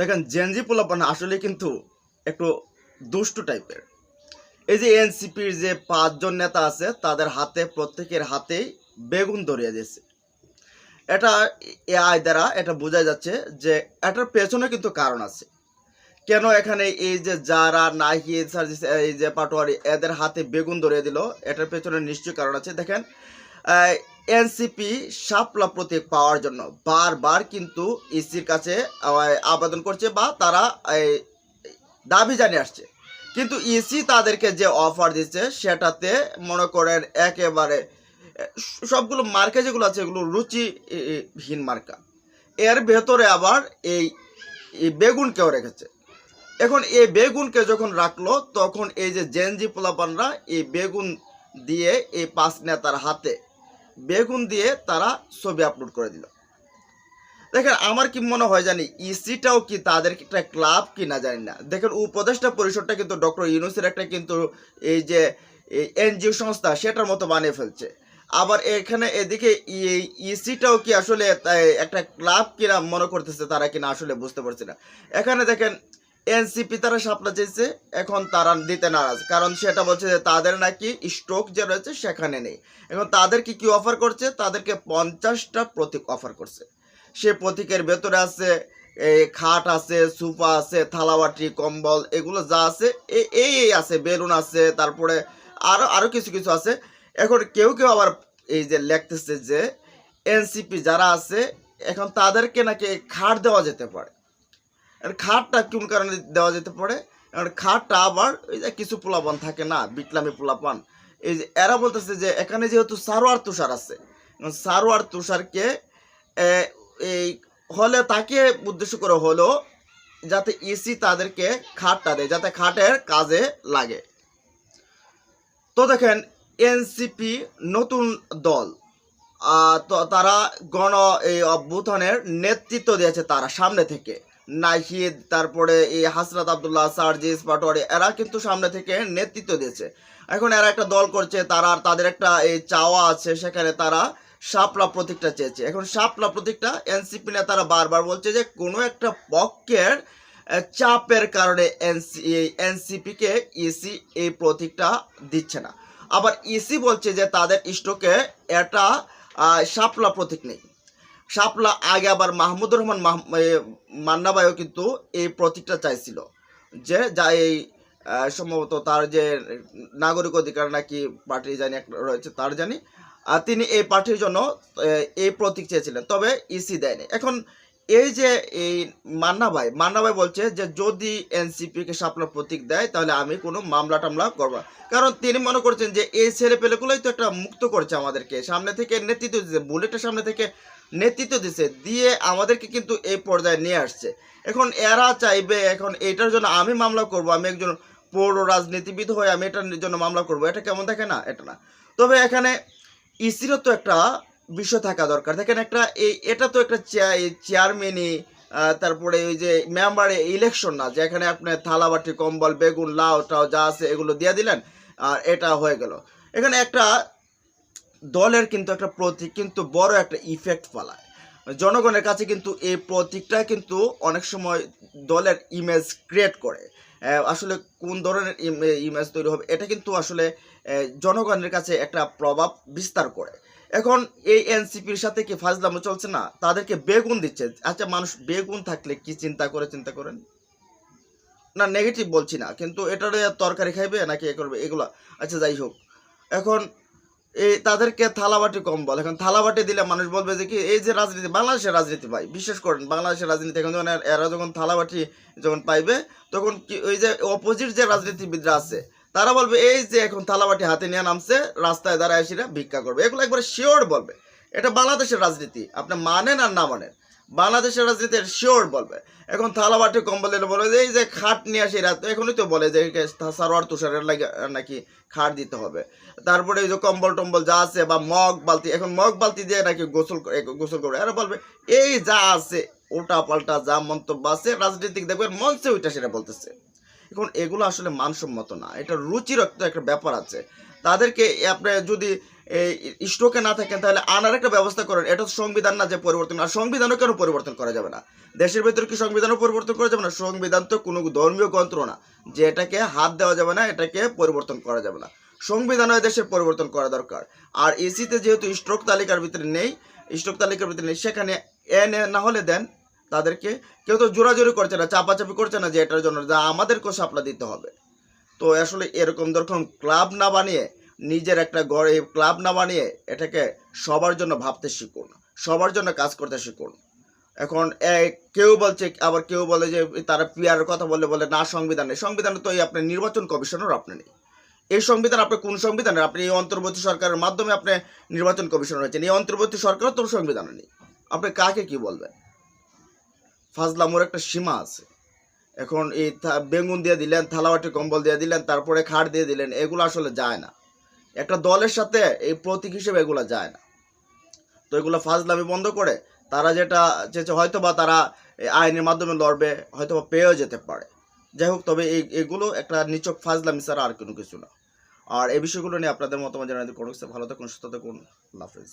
দেখেন জেনজি পোলাপান আসলে কিন্তু একটু দুষ্টু টাইপের। এই যে এনসিপির যে পাঁচজন নেতা আছে, তাদের হাতে, প্রত্যেকের হাতেই বেগুন ধরিয়ে দিয়েছে। এটা এআই দ্বারা এটা বোঝা যাচ্ছে যে এটার পেছনে কিন্তু কারণ আছে। কেন এখানে এই যে যারা নাহিদ সার্জিস এই যে পাটোয়ারি, এদের হাতে বেগুন ধরিয়ে দিল, এটার পেছনে নিশ্চয়ই কারণ আছে। দেখেন এনসিপি শাপলা প্রতীক পাওয়ার জন্য বারবার কিন্তু ইসির কাছে আবেদন করছে বা তারা দাবি জানিয়ে আসছে। কিন্তু ইসি তাদেরকে যে অফার দিচ্ছে, সেটাতে মনে করেন একেবারে সবগুলো মার্কা যেগুলো আছে, এগুলো রুচিহীন মার্কা। এর ভেতরে আবার এই বেগুনকেও রেখেছে। এখন এই বেগুনকে যখন রাখল, তখন এই যে জেনজি পোলাপানরা এই বেগুন দিয়ে এই পাঁচ নেতার হাতে বেগুন দিয়ে তারা ছবি আপলোড করে দিল। দেখেন, আমার কি মনে হয় জানি, ইসিটাও কি তাদের একটা ক্লাব কি না জানি না। দেখেন, উপদেষ্টা পরিষদটা কিন্তু ডক্টর ইউনুসের একটা কিন্তু এই যে এনজিও সংস্থা, সেটার মতো বানিয়ে ফেলছে। আবার এখানে এদিকে ইসিটাও কি আসলে একটা ক্লাব কিনা মনে করতেছে তারা কিনা আসলে বুঝতে পারছে না। এখানে দেখেন এনসিপি তারা সাপলা চেয়েছে এখন তারা দিতে নারাজ। কারণ সেটা বলছে যে তাদের নাকি স্ট্রোক যে রয়েছে সেখানে নেই। এখন তাদেরকে কি অফার করছে? তাদেরকে পঞ্চাশটা প্রতীক অফার করছে। সে প্রতীকের ভেতরে আছে এই খাট আছে, সোফা আছে, থালাবাটি, কম্বল, এগুলো যা আছে এই এই আছে, বেলুন আছে, তারপরে আরও আরও কিছু কিছু আছে। এখন কেউ কেউ আবার এই যে লিখতেছে যে এনসিপি যারা আছে, এখন তাদেরকে নাকি খাট দেওয়া যেতে পারে। খাটটা কোন কারণে দেওয়া যেতে পারে? খাটটা আবার ওই যে কিছু পোলাপান থাকে না, বিটলামি পোলাপান। এই যে এরা বলতেছে যে এখানে যেহেতু সারোয়ার তুষার আছে সারোয়ার তুষারকে এই হলে তাকে উদ্দেশ্য করে হলো যাতে ইসি তাদেরকে খাটটা দেয়, যাতে খাটের কাজে লাগে। তো দেখেন এনসিপি নতুন দল তো তারা গণ, এই অভ্যুত্থানের নেতৃত্ব দিয়েছে তারা সামনে থেকে। নাহিদ, তারপরে এই হাসরাত আবদুল্লাহ সার্জিস পাটোয়ারি, এরা কিন্তু সামনে থেকে নেতৃত্ব দিয়েছে। এখন এরা একটা দল করছে, তারা তাদের একটা এই চাওয়া আছে, সেখানে তারা শাপলা প্রতীকটা চেয়েছে। এখন শাপলা প্রতীকটা এনসিপি নেতারা বারবার বলছে যে, কোনো একটা পক্ষের চাপের কারণে এনসি এনসিপিকে ইসি এই প্রতীকটা দিচ্ছে না। আবার ইসি বলছে যে, তাদের স্টকে এটা শাপলা প্রতীক নেই। শাপলা আগে আবার মাহমুদুর রহমান মান্না ভাইও কিন্তু এই প্রতীকটা চাইছিল যে যা এই সম্ভবত তার যে নাগরিক অধিকার নাকি পার্টি জানি রয়েছে তার জানি, আর তিনি এই পার্টির জন্য এই প্রতীক চেয়েছিলেন। তবে ইসি দেয়নি। এখন এই যে এই মান্না ভাই মান্না ভাই বলছে যে যদি এনসিপিকে শাপলা প্রতীক দেয়, তাহলে আমি কোনো মামলা টামলা করব। কারণ তিনি মনে করছেন যে এই ছেলে পেলেগুলোই তো একটা মুক্ত করছে আমাদেরকে। সামনে থেকে নেতৃত্ব দিচ্ছে বুলেটের সামনে থেকে নেতৃত্ব দিচ্ছে দিয়ে আমাদেরকে কিন্তু এই পর্যায়ে নিয়ে আসছে। এখন এরা চাইবে, এখন এটার জন্য আমি মামলা করব, আমি একজন পৌর রাজনীতিবিদ হয়ে আমি এটার জন্য মামলা করব। এটা কেমন দেখে না? এটা না। তবে এখানে ইসিরও তো একটা বিষয় থাকা দরকার। দেখেন একটা এই, এটা তো একটা চেয়ারম্যানই তারপরে ওই যে মেম্বারে ইলেকশন না যে এখানে আপনি থালাবাটি, কম্বল, বেগুন, লাউ টাও যা আছে এগুলো দিয়ে দিলেন, আর এটা হয়ে গেল। এখানে একটা দলের কিন্তু একটা প্রতীক, কিন্তু বড় একটা ইফেক্ট ফেলায় জনগণের কাছে কিন্তু এই প্রতীকটা কিন্তু অনেক সময় দলের ইমেজ ক্রিয়েট করে। আসলে কোন ধরনের ইমেজ তৈরি হবে, এটা কিন্তু আসলে জনগণের কাছে একটা প্রভাব বিস্তার করে। এখন এই এনসিপির সাথে কি ফাজলামো চলছে না? তাদেরকে বেগুন দিচ্ছে। আচ্ছা মানুষ বেগুন থাকলে কি চিন্তা করে, চিন্তা করেন? না নেগেটিভ বলছি না, কিন্তু এটার তরকারি খাইবে নাকি এ করবে, এগুলো। আচ্ছা যাই হোক। এখন এই তাদেরকে থালাবাটি কম বলে। এখন থালাবাটি দিলে মানুষ বলবে যে কি, এই যে রাজনীতি, বাংলাদেশের রাজনীতি ভাই, বিশেষ করেন বাংলাদেশের রাজনীতি, এখন যখন এরা যখন থালাবাটি যখন পাইবে, তখন কি ওই যে অপোজিট যে রাজনীতিবিদরা আছে, তারা বলবে, এই যে এখন থালাবাটি হাতে নিয়ে নামছে, রাস্তায় দাঁড়ায় এসে ভিক্ষা করবে। এগুলো একবার শিওর বলবে। এটা বাংলাদেশের রাজনীতি। আপনি মানেন আর না মানেন। বাংলাদেশের রাজনীতি শিওর বলবে। এখন থালাবাটি কম্বল বলে যে, এই যে খাট নিয়ে আসি রাত এখনই তো বলে যে সারোয়ার তুষারের লাগে, নাকি খাট দিতে হবে? তারপরে এই যে কম্বল টম্বল যা আছে বা মগ বালতি, এখন মগ বালতি দিয়ে নাকি গোসল গোসল করবে। এরা বলবে, এই যা আছে উল্টা পাল্টা যা মন্তব্য আছে, রাজনীতিক দেখবেন মঞ্চে ওইটা সেটা বলতেছে। এখন এগুলো আসলে মানসম্মত না। এটা রুচির একটা ব্যাপার আছে। তাদেরকে আপনি যদি স্ট্রোকে না থাকেন, তাহলে আনার একটা ব্যবস্থা করেন। এটা সংবিধান না যে পরিবর্তন। আর সংবিধানও কেন পরিবর্তন করা যাবে না? দেশের ভেতরে কি সংবিধানও পরিবর্তন করা যাবে না? সংবিধান তো কোনো ধর্মীয় গ্রন্থ না। যে এটাকে হাত দেওয়া যাবে না, এটাকে পরিবর্তন করা যাবে না। সংবিধানও দেশের পরিবর্তন করা দরকার। আর এসিতে যেহেতু স্ট্রোক তালিকার ভিতরে নেই স্ট্রোক তালিকার ভিতরে নেই, সেখানে এন না হলে দেন তাদেরকে কেউ তো জোরাজোরি করছে না, চাপাচাপি করছে না যে এটার জন্য যা আমাদেরকেও সাপলা দিতে হবে। তো আসলে এরকম ধরুন ক্লাব না বানিয়ে, নিজের একটা গড়ে ক্লাব না বানিয়ে এটাকে সবার জন্য ভাবতে শিখুন, সবার জন্য কাজ করতে শিখুন। এখন কেউ বলছে, আবার কেউ বলে যে তারা পিয়ারের কথা বলে বলে, না, সংবিধান সংবিধানে তো এই আপনার নির্বাচন কমিশনের আপনি নেই। এই সংবিধান আপনি কোন সংবিধানের? আপনি এই অন্তর্বর্তী সরকারের মাধ্যমে আপনি নির্বাচন কমিশনার হয়েছেন। এই অন্তর্বর্তী সরকারও তো সংবিধান নেই। আপনি কাকে কি বলবেন? ফাজলামোর একটা সীমা আছে। এখন এই বেগুন দিয়ে দিলেন, থালাবাটি, কম্বল দিয়ে দিলেন, তারপরে খাট দিয়ে দিলেন, এগুলো আসলে যায় না। একটা দলের সাথে এই প্রতীক হিসেবে এগুলো যায় না। তো এগুলো ফাজলামি বন্ধ করে তারা যেটা চেয়েছে হয়তো বা তারা আইনের মাধ্যমে লড়বে হয়তো বা পেয়েও যেতে পারে। যাই হোক, তবে এই, এগুলো একটা নিচক ফাজলামি ছাড়া আর কোনো কিছু না। আর এই বিষয়গুলো নিয়ে আপনাদের মতামত জানাতে কোনো ভালো থাকুন, সুস্থ থাকুন, আল্লাহ হাফিজ।